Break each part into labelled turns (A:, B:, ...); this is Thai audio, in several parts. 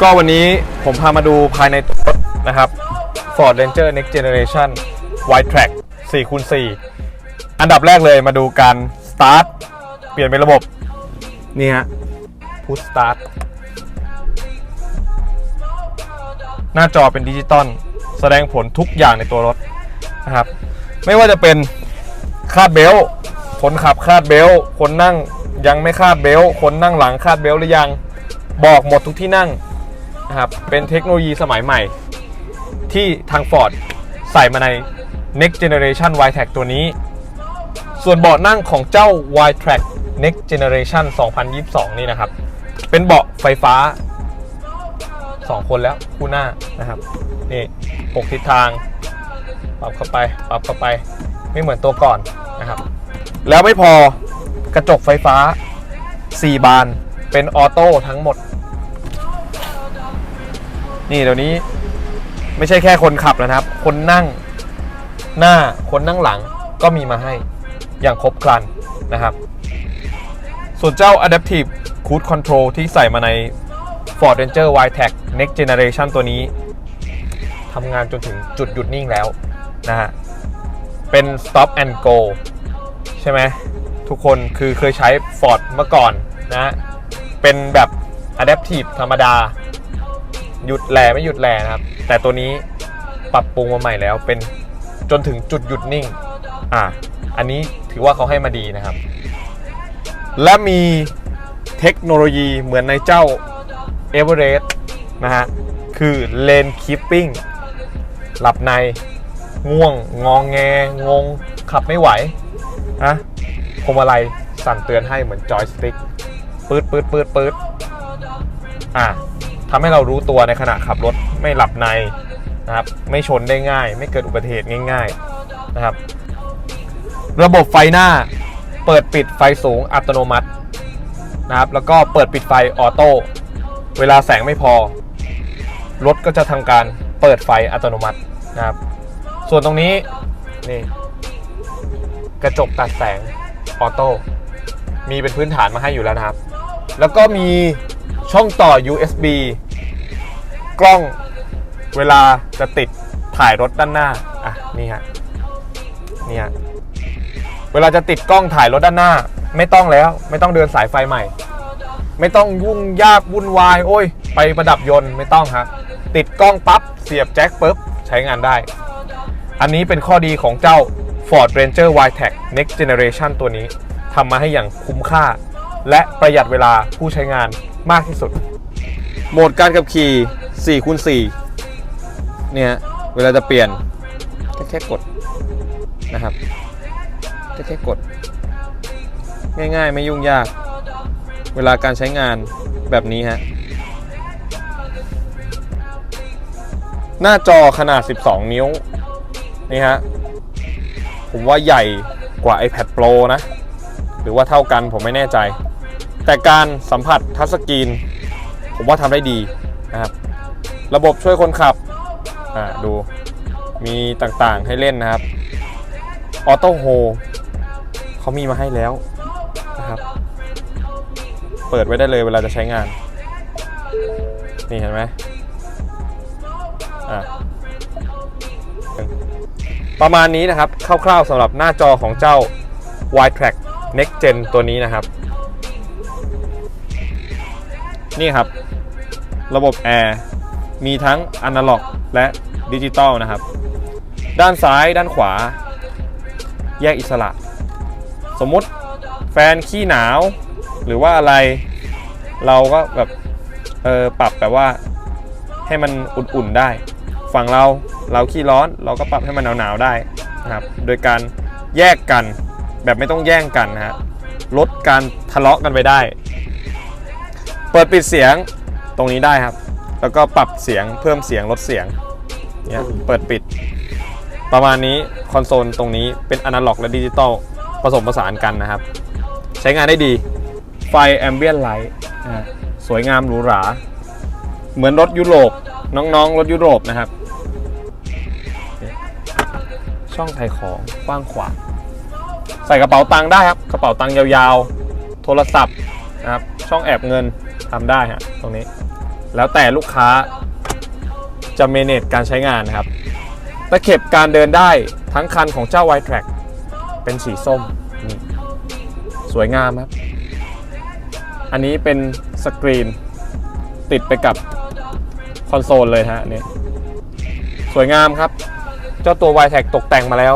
A: ก็วันนี้ผมพามาดูภายในรถนะครับ Ford Ranger Next Generation Wide Track 4คูณ4อันดับแรกเลยมาดูการ Start เปลี่ยนเป็นระบบ นี่ฮะ Push Start หน้าจอเป็นดิจิตอลแสดงผลทุกอย่างในตัวรถนะครับ ไม่ว่าจะเป็นคาดเบลต์คนขับคาดเบลต์คนนั่ง ยังไม่คาดเบลต์คนนั่งหลังคาดเบลต์หรือยังบอกหมดทุกที่นั่งนะครับเป็นเทคโนโลยีสมัยใหม่ ที่ทาง Ford ใส่มาใน Next Generation Y-Track ตัวนี้ ส่วนเบาะนั่งของเจ้า Y-Track Next Generation 2022 นี่นะครับ เป็นเบาะไฟฟ้า 2 คนแล้วคู่หน้านะครับ นี่หกทิศทาง ปรับเข้าไป ปรับเข้าไป ไม่เหมือนตัวก่อนนะครับ แล้วไม่พอกระจกไฟฟ้า 4 บาน เป็นออโต้ทั้งหมด นี่เดี๋ยวนี้ไม่ใช่แค่คนขับแล้วนะครับ คนนั่งหน้า คนนั่งหลังก็มีมาให้อย่างครบครันนะครับ ส่วนเจ้า Adaptive Cruise Control ที่ใส่มาใน Ford Ranger Y-Track Next Generation ตัวนี้ทำงานจนถึงจุดหยุดนิ่งแล้วนะฮะ เป็น Stop and Go ใช่ไหม ทุกคนคือเคยใช้ Ford เมื่อก่อนนะเป็นแบบ Adaptive ธรรมดา หยุดแหลไม่หยุดแหลนะครับ แต่ตัวนี้ปรับปรุงมาใหม่แล้วเป็นจนถึงจุดหยุดนิ่งอะอันนี้ถือว่าเขาให้มาดีนะครับ และมีเทคโนโลยีเหมือนในเจ้า e v e r e s t นะฮะคือ Lane Keeping หลับในง่วงงองแงงงขับไม่ไหวนะ พวงมาลัยสั่นเตือนให้เหมือนจอยสติ๊กปืดปืดปืดปืดอะทำให้เรารู้ตัวในขณะขับรถไม่หลับในนะครับไม่ชนได้ง่าย ไม่เกิดอุบัติเหตุง่ายๆนะครับ ระบบไฟหน้าเปิดปิดไฟสูงอัตโนมัตินะครับ แล้วก็เปิดปิดไฟออโต้เวลาแสงไม่พอ รถก็จะทำการเปิดไฟอัตโนมัตินะครับ ส่วนตรงนี้นี่กระจกตัดแสง ออโต้มีเป็นพื้นฐานมาให้อยู่แล้วนะครับ แล้วก็มีช่องต่อ USB กล้องเวลาจะติดถ่ายรถด้านหน้า อะ นี่ฮะ นี่ฮะ เวลาจะติดกล้องถ่ายรถด้านหน้า ไม่ต้องแล้ว ไม่ต้องเดินสายไฟใหม่ ไม่ต้องยุ่งยากวุ่นวาย โอ้ย ไปประดับยนต์ไม่ต้องครับติดกล้องปั๊บ เสียบแจ็คปุ๊บ ใช้งานได้ อันนี้เป็นข้อดีของเจ้า Ford Ranger Y-Track Next Generation ตัวนี้ทำมาให้อย่างคุ้มค่า และประหยัดเวลาผู้ใช้งานมากที่สุด โหมดการขับขี่4คูณ4เนี่ยเวลาจะเปลี่ยนก็แค่กดนะครับก็แค่กด ง่ายๆ ไม่ยุ่งยาก เวลาการใช้งานแบบนี้ฮะหน้าจอขนาด 12 นิ้ว นี่ฮะ ผมว่าใหญ่กว่า iPad Pro นะ หรือว่าเท่ากันผมไม่แน่ใจ แต่การสัมผัสทัชสกรีน ผมว่าทำได้ดีนะครับ ระบบช่วยคนขับ อ่าดู มีต่างๆให้เล่นนะครับ ออโต้โฮเขามีมาให้แล้วนะครับ เปิดไว้ได้เลยเวลาจะใช้งาน นี่เห็นไหม ประมาณนี้นะครับคร่าวๆสำหรับหน้าจอของเจ้า Y-Track Next Gen ตัวนี้นะครับ นี่ครับ ระบบแอร์มีทั้งอนาล็อกและดิจิตอลนะครับ ด้านซ้ายด้านขวา แยกอิสระ สมมติแฟนขี้หนาว หรือว่าอะไรเราก็แบบเออปรับแบบว่าให้มันอุ่นๆได้ ฝั่งเรา เราขี้ร้อนเราก็ปรับให้มันหนาวๆได้นะครับโดยการแยกกันแบบไม่ต้องแย่งกันนะฮะลดการทะเลาะกันไปได้ เปิดปิดเสียงตรงนี้ได้ครับ แล้วก็ปรับเสียงเพิ่มเสียงลดเสียงเนี่ยเปิดปิด ประมาณนี้คอนโซลตรงนี้เป็นอนาล็อกและดิจิตอลผสมผสานกันนะครับ ใช้งานได้ดีไฟแอมเบียนไลท์สวยงามหรูหรา เหมือนรถยุโรปน้องๆ รถยุโรปนะครับ ช่องใส่ของกว้างขวางใส่กระเป๋าตังค์ได้ครับ กระเป๋าตังค์ยาวๆ โทรศัพท์นะครับ ช่องแอบเงินทำได้ฮะตรงนี้ แล้วแต่ลูกค้าจะเมเนจการใช้งานนะครับตะเข็บการเดินได้ทั้งคันของเจ้า y t r a c k เป็นสีส้มนี่สวยงามครับ อันนี้เป็นสกรีนติดไปกับคอนโซลเลยฮะนี่สวยงามครับ จ้าตัว y t r a c k ตกแต่งมาแล้ว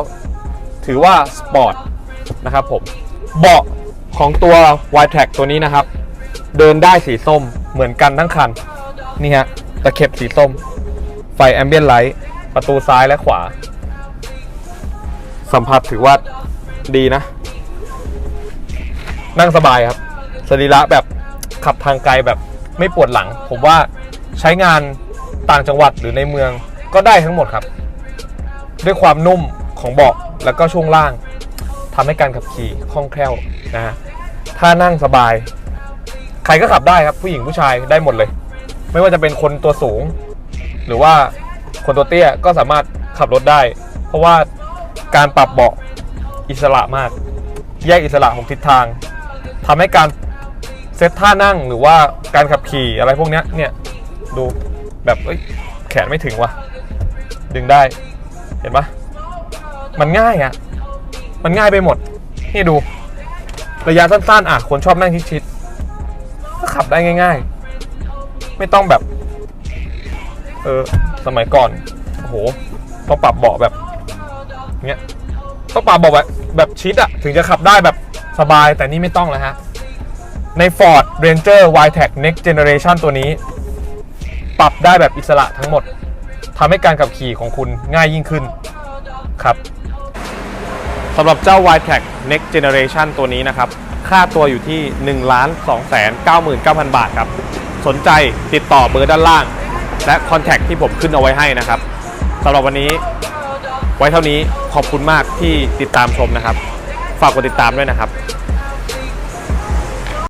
A: ถือว่าสปอร์ตนะครับผม เบาะของตัว y t r a c k ตัวนี้นะครับ เดินได้สีส้มเหมือนกันทั้งคัน นี่ฮะตะเข็บสีส้ม ไฟแอมเบียนไลท์ประตูซ้ายและขวา สัมผัสถือว่าดีนะ นั่งสบายครับสรีระแบบขับทางไกลแบบไม่ปวดหลัง ผมว่าใช้งานต่างจังหวัดหรือในเมืองก็ได้ทั้งหมดครับ ด้วยความนุ่มของเบาะแล้วก็ช่วงล่างทำให้การขับขี่คล่องแคล่วนะฮะถ้านั่งสบาย ใครก็ขับได้ครับผู้หญิงผู้ชายได้หมดเลย ไม่ว่าจะเป็นคนตัวสูง หรือว่าคนตัวเตี้ยก็สามารถขับรถได้ เพราะว่าการปรับเบาะอิสระมาก แยกอิสระของทิศทางทำให้การเซตท่านั่งหรือว่าการขับขี่อะไรพวกนี้เนี่ยดูแบบเอ้ยแขนไม่ถึงว่ะ ดึงได้ เห็นปะมันง่ายอะ่ะ มันง่ายไปหมด นี่ดู ระยะสั้นๆอะคนชอบนั่งชิดๆก็ขับได้ง่าย ๆ ไม่ต้องแบบ เออ สมัยก่อน โอ้โห ต้องปรับเบาะแบบเนี้ย ต้องปรับเบาะแบบแบบชิดอะถึงจะขับได้แบบสบาย แต่นี่ไม่ต้องแล้วฮะ ใน Ford Ranger y t e c Next Generation ตัวนี้ ปรับได้แบบอิสระทั้งหมด ทำให้การขับขี่ของคุณง่ายยิ่งขึ้นครับสำหรับเจ้า Y-Track Next Generation ตัวนี้นะครับ ค่าตัวอยู่ที่ 1 2 9 9 0 0 0 บาทครับ สนใจติดต่อเบอร์ด้านล่าง และคอนแทคที่ผมขึ้นเอาไว้ให้นะครับสำหรับวันนี้ ไว้เท่านี้ขอบคุณมากที่ติดตามชมนะครับ ฝากกดติดตามด้วยนะครับ